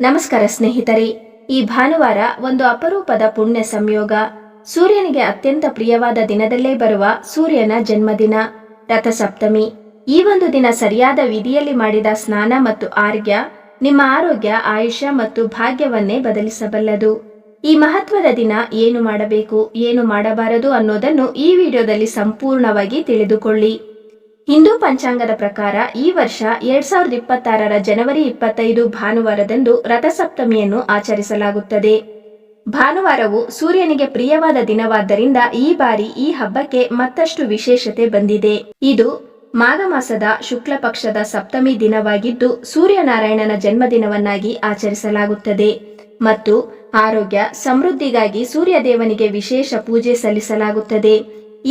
ನಮಸ್ಕಾರ ಸ್ನೇಹಿತರೆ. ಈ ಭಾನುವಾರ ಒಂದು ಅಪರೂಪದ ಪುಣ್ಯ ಸಂಯೋಗ. ಸೂರ್ಯನಿಗೆ ಅತ್ಯಂತ ಪ್ರಿಯವಾದ ದಿನದಲ್ಲೇ ಬರುವ ಸೂರ್ಯನ ಜನ್ಮದಿನ. ರಥಸಪ್ತಮಿ. ಈ ಒಂದು ದಿನ ಸರಿಯಾದ ವಿಧಿಯಲ್ಲಿ ಮಾಡಿದ ಸ್ನಾನ ಮತ್ತು ಆರೋಗ್ಯ ನಿಮ್ಮ ಆರೋಗ್ಯ, ಆಯುಷ್ಯ ಮತ್ತು ಭಾಗ್ಯವನ್ನೇ ಬದಲಿಸಬಲ್ಲದು. ಈ ಮಹತ್ವದ ದಿನ ಏನು ಮಾಡಬೇಕು, ಏನು ಮಾಡಬಾರದು ಅನ್ನೋದನ್ನು ಈ ವಿಡಿಯೋದಲ್ಲಿ ಸಂಪೂರ್ಣವಾಗಿ ತಿಳಿದುಕೊಳ್ಳಿ. ಹಿಂದೂ ಪಂಚಾಂಗದ ಪ್ರಕಾರ ಈ ವರ್ಷ ಎರಡ್ ಸಾವಿರದ ಇಪ್ಪತ್ತಾರರ ಜನವರಿ ಇಪ್ಪತ್ತೈದು ಭಾನುವಾರದಂದು ರಥಸಪ್ತಮಿಯನ್ನು ಆಚರಿಸಲಾಗುತ್ತದೆ. ಭಾನುವಾರವು ಸೂರ್ಯನಿಗೆ ಪ್ರಿಯವಾದ ದಿನವಾದ್ದರಿಂದ ಈ ಬಾರಿ ಈ ಹಬ್ಬಕ್ಕೆ ಮತ್ತಷ್ಟು ವಿಶೇಷತೆ ಬಂದಿದೆ. ಇದು ಮಾಘ ಮಾಸದ ಶುಕ್ಲ ಪಕ್ಷದ ಸಪ್ತಮಿ ದಿನವಾಗಿದ್ದು ಸೂರ್ಯನಾರಾಯಣನ ಜನ್ಮದಿನವನ್ನಾಗಿ ಆಚರಿಸಲಾಗುತ್ತದೆ. ಮತ್ತು ಆರೋಗ್ಯ, ಸಮೃದ್ಧಿಗಾಗಿ ಸೂರ್ಯದೇವನಿಗೆ ವಿಶೇಷ ಪೂಜೆ ಸಲ್ಲಿಸಲಾಗುತ್ತದೆ.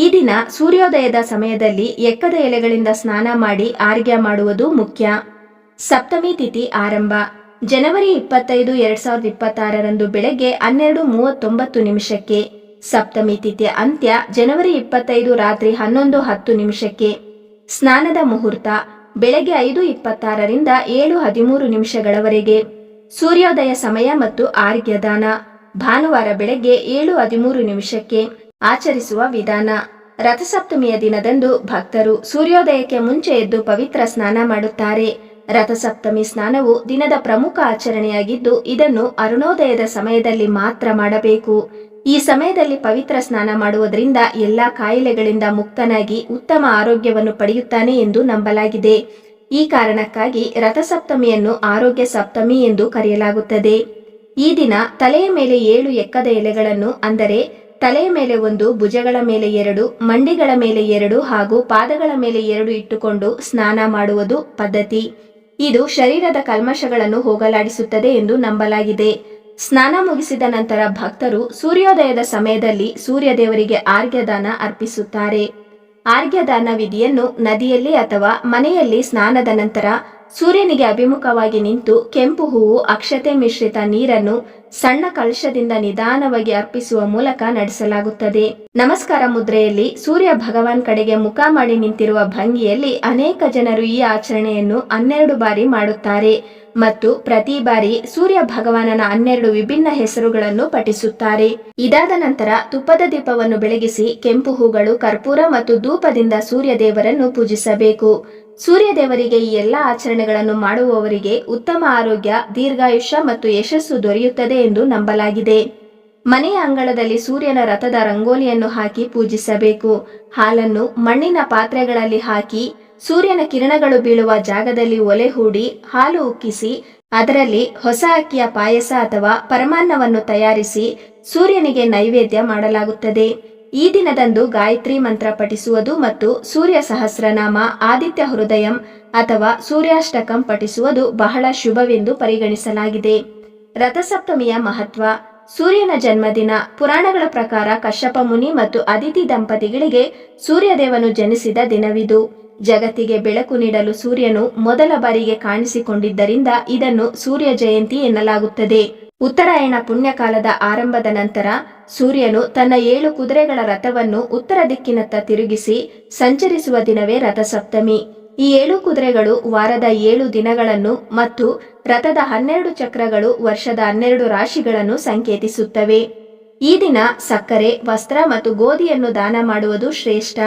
ಈ ದಿನ ಸೂರ್ಯೋದಯದ ಸಮಯದಲ್ಲಿ ಎಕ್ಕದ ಎಲೆಗಳಿಂದ ಸ್ನಾನ ಮಾಡಿ ಆರ್ಗ್ಯ ಮಾಡುವುದು ಮುಖ್ಯ. ಸಪ್ತಮಿ ತಿಥಿ ಆರಂಭ. ಜನವರಿ ಇಪ್ಪತ್ತೈದು, ಎರಡ್ ಸಾವಿರದ ಇಪ್ಪತ್ತಾರರಂದು ಬೆಳಗ್ಗೆ ಹನ್ನೆರಡು ಮೂವತ್ತೊಂಬತ್ತು ನಿಮಿಷಕ್ಕೆ. ಸಪ್ತಮಿ ತಿಥಿ ಅಂತ್ಯ ಜನವರಿ ಇಪ್ಪತ್ತೈದು ರಾತ್ರಿ ಹನ್ನೊಂದು ಹತ್ತು ನಿಮಿಷಕ್ಕೆ. ಸ್ನಾನದ ಮುಹೂರ್ತ ಬೆಳಗ್ಗೆ ಐದು ಇಪ್ಪತ್ತಾರರಿಂದ ಏಳು ಹದಿಮೂರು ನಿಮಿಷಗಳವರೆಗೆ. ಸೂರ್ಯೋದಯ ಸಮಯ ಮತ್ತು ಆರ್ಗ್ಯದಾನ ಭಾನುವಾರ ಬೆಳಗ್ಗೆ ಏಳು ಹದಿಮೂರು ನಿಮಿಷಕ್ಕೆ. ಆಚರಿಸುವ ವಿಧಾನ. ರಥಸಪ್ತಮಿಯ ದಿನದಂದು ಭಕ್ತರು ಸೂರ್ಯೋದಯಕ್ಕೆ ಮುಂಚೆ ಎದ್ದು ಪವಿತ್ರ ಸ್ನಾನ ಮಾಡುತ್ತಾರೆ. ರಥಸಪ್ತಮಿ ಸ್ನಾನವು ದಿನದ ಪ್ರಮುಖ ಆಚರಣೆಯಾಗಿದ್ದು, ಇದನ್ನು ಅರುಣೋದಯದ ಸಮಯದಲ್ಲಿ ಮಾತ್ರ ಮಾಡಬೇಕು. ಈ ಸಮಯದಲ್ಲಿ ಪವಿತ್ರ ಸ್ನಾನ ಮಾಡುವುದರಿಂದ ಎಲ್ಲ ಕಾಯಿಲೆಗಳಿಂದ ಮುಕ್ತನಾಗಿ ಉತ್ತಮ ಆರೋಗ್ಯವನ್ನು ಪಡೆಯುತ್ತಾನೆ ಎಂದು ನಂಬಲಾಗಿದೆ. ಈ ಕಾರಣಕ್ಕಾಗಿ ರಥಸಪ್ತಮಿಯನ್ನು ಆರೋಗ್ಯ ಸಪ್ತಮಿ ಎಂದು ಕರೆಯಲಾಗುತ್ತದೆ. ಈ ದಿನ ತಲೆಯ ಮೇಲೆ ಏಳು ಎಕ್ಕದ ಎಲೆಗಳನ್ನು, ಅಂದರೆ ತಲೆಯ ಮೇಲೆ ಒಂದು, ಭುಜಗಳ ಮೇಲೆ ಎರಡು, ಮಂಡಿಗಳ ಮೇಲೆ ಎರಡು ಹಾಗೂ ಪಾದಗಳ ಮೇಲೆ ಎರಡು ಇಟ್ಟುಕೊಂಡು ಸ್ನಾನ ಮಾಡುವುದು ಪದ್ಧತಿ. ಇದು ಶರೀರದ ಕಲ್ಮಶಗಳನ್ನು ಹೋಗಲಾಡಿಸುತ್ತದೆ ಎಂದು ನಂಬಲಾಗಿದೆ. ಸ್ನಾನ ಮುಗಿಸಿದ ನಂತರ ಭಕ್ತರು ಸೂರ್ಯೋದಯದ ಸಮಯದಲ್ಲಿ ಸೂರ್ಯ ದೇವರಿಗೆ ಆರ್ಘ್ಯದಾನ ಅರ್ಪಿಸುತ್ತಾರೆ. ಆರ್ಘ್ಯದಾನ ವಿಧಿಯನ್ನು ನದಿಯಲ್ಲಿ ಅಥವಾ ಮನೆಯಲ್ಲಿ ಸ್ನಾನದ ನಂತರ ಸೂರ್ಯನಿಗೆ ಅಭಿಮುಖವಾಗಿ ನಿಂತು ಕೆಂಪು ಹೂವು ಅಕ್ಷತೆ ಮಿಶ್ರಿತ ನೀರನ್ನು ಸಣ್ಣ ಕಲಶದಿಂದ ನಿಧಾನವಾಗಿ ಅರ್ಪಿಸುವ ಮೂಲಕ ನಡೆಸಲಾಗುತ್ತದೆ. ನಮಸ್ಕಾರ ಮುದ್ರೆಯಲ್ಲಿ ಸೂರ್ಯ ಭಗವಾನ್ ಕಡೆಗೆ ಮುಖ ಮಾಡಿ ನಿಂತಿರುವ ಭಂಗಿಯಲ್ಲಿ ಅನೇಕ ಜನರು ಈ ಆಚರಣೆಯನ್ನು ಹನ್ನೆರಡು ಬಾರಿ ಮಾಡುತ್ತಾರೆ. ಮತ್ತು ಪ್ರತಿ ಬಾರಿ ಸೂರ್ಯ ಭಗವಾನನ ಹನ್ನೆರಡು ವಿಭಿನ್ನ ಹೆಸರುಗಳನ್ನು ಪಠಿಸುತ್ತಾರೆ. ಇದಾದ ನಂತರ ತುಪ್ಪದ ದೀಪವನ್ನು ಬೆಳಗಿಸಿ ಕೆಂಪು ಹೂಗಳು, ಕರ್ಪೂರ ಮತ್ತು ಧೂಪದಿಂದ ಸೂರ್ಯ ದೇವರನ್ನು ಪೂಜಿಸಬೇಕು. ಸೂರ್ಯ ದೇವರಿಗೆ ಈ ಎಲ್ಲ ಆಚರಣೆಗಳನ್ನು ಮಾಡುವವರಿಗೆ ಉತ್ತಮ ಆರೋಗ್ಯ, ದೀರ್ಘಾಯುಷ್ಯ ಮತ್ತು ಯಶಸ್ಸು ದೊರೆಯುತ್ತದೆ ಎಂದು ನಂಬಲಾಗಿದೆ. ಮನೆಯ ಅಂಗಳದಲ್ಲಿ ಸೂರ್ಯನ ರಥದ ರಂಗೋಲಿಯನ್ನು ಹಾಕಿ ಪೂಜಿಸಬೇಕು. ಹಾಲನ್ನು ಮಣ್ಣಿನ ಪಾತ್ರೆಗಳಲ್ಲಿ ಹಾಕಿ, ಸೂರ್ಯನ ಕಿರಣಗಳು ಬೀಳುವ ಜಾಗದಲ್ಲಿ ಒಲೆ ಹೂಡಿ, ಹಾಲು ಉಕ್ಕಿಸಿ, ಅದರಲ್ಲಿ ಹೊಸ ಅಕ್ಕಿಯ ಪಾಯಸ ಅಥವಾ ಪರಮಾನ್ನವನ್ನು ತಯಾರಿಸಿ ಸೂರ್ಯನಿಗೆ ನೈವೇದ್ಯ ಮಾಡಲಾಗುತ್ತದೆ. ಈ ದಿನದಂದು ಗಾಯತ್ರಿ ಮಂತ್ರ ಪಠಿಸುವುದು ಮತ್ತು ಸೂರ್ಯ ಸಹಸ್ರನಾಮ ಆದಿತ್ಯ ಹೃದಯಂ ಅಥವಾ ಸೂರ್ಯಾಷ್ಟಕಂ ಪಠಿಸುವುದು ಬಹಳ ಶುಭವೆಂದು ಪರಿಗಣಿಸಲಾಗಿದೆ. ರಥಸಪ್ತಮಿಯ ಮಹತ್ವ, ಸೂರ್ಯನ ಜನ್ಮದಿನ, ಪುರಾಣಗಳ ಪ್ರಕಾರ ಕಶ್ಯಪ ಮುನಿ ಮತ್ತು ಅದಿತಿ ದಂಪತಿಗಳಿಗೆ ಸೂರ್ಯದೇವನು ಜನಿಸಿದ ದಿನವಿದು. ಜಗತ್ತಿಗೆ ಬೆಳಕು ನೀಡಲು ಸೂರ್ಯನು ಮೊದಲ ಬಾರಿಗೆ ಕಾಣಿಸಿಕೊಂಡಿದ್ದರಿಂದ ಇದನ್ನು ಸೂರ್ಯ ಜಯಂತಿ ಎನ್ನಲಾಗುತ್ತದೆ. ಉತ್ತರಾಯಣ ಪುಣ್ಯಕಾಲದ ಆರಂಭದ ನಂತರ ಸೂರ್ಯನು ತನ್ನ ಏಳು ಕುದುರೆಗಳ ರಥವನ್ನು ಉತ್ತರ ದಿಕ್ಕಿನತ್ತ ತಿರುಗಿಸಿ ಸಂಚರಿಸುವ ದಿನವೇ ರಥಸಪ್ತಮಿ. ಈ ಏಳು ಕುದುರೆಗಳು ವಾರದ ಏಳು ದಿನಗಳನ್ನು ಮತ್ತು ರಥದ ಹನ್ನೆರಡು ಚಕ್ರಗಳು ವರ್ಷದ ಹನ್ನೆರಡು ರಾಶಿಗಳನ್ನು ಸಂಕೇತಿಸುತ್ತವೆ. ಈ ದಿನ ಸಕ್ಕರೆ, ವಸ್ತ್ರ ಮತ್ತು ಗೋಧಿಯನ್ನು ದಾನ ಮಾಡುವುದು ಶ್ರೇಷ್ಠ.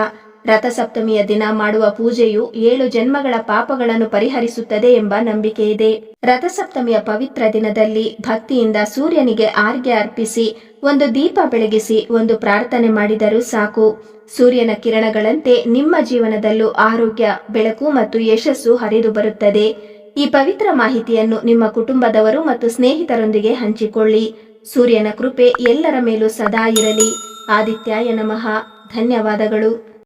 ರಥಸಪ್ತಮಿಯ ದಿನ ಮಾಡುವ ಪೂಜೆಯು ಏಳು ಜನ್ಮಗಳ ಪಾಪಗಳನ್ನು ಪರಿಹರಿಸುತ್ತದೆ ಎಂಬ ನಂಬಿಕೆ ಇದೆ. ರಥಸಪ್ತಮಿಯ ಪವಿತ್ರ ದಿನದಲ್ಲಿ ಭಕ್ತಿಯಿಂದ ಸೂರ್ಯನಿಗೆ ಆರ್ಗೆ ಅರ್ಪಿಸಿ, ಒಂದು ದೀಪ ಬೆಳಗಿಸಿ, ಒಂದು ಪ್ರಾರ್ಥನೆ ಮಾಡಿದರೂ ಸಾಕು. ಸೂರ್ಯನ ಕಿರಣಗಳಂತೆ ನಿಮ್ಮ ಜೀವನದಲ್ಲೂ ಆರೋಗ್ಯ, ಬೆಳಕು ಮತ್ತು ಯಶಸ್ಸು ಹರಿದು ಬರುತ್ತದೆ. ಈ ಪವಿತ್ರ ಮಾಹಿತಿಯನ್ನು ನಿಮ್ಮ ಕುಟುಂಬದವರು ಮತ್ತು ಸ್ನೇಹಿತರೊಂದಿಗೆ ಹಂಚಿಕೊಳ್ಳಿ. ಸೂರ್ಯನ ಕೃಪೆ ಎಲ್ಲರ ಮೇಲೂ ಸದಾ ಇರಲಿ. ಆದಿತ್ಯಾಯ ನಮಃ. ಧನ್ಯವಾದಗಳು.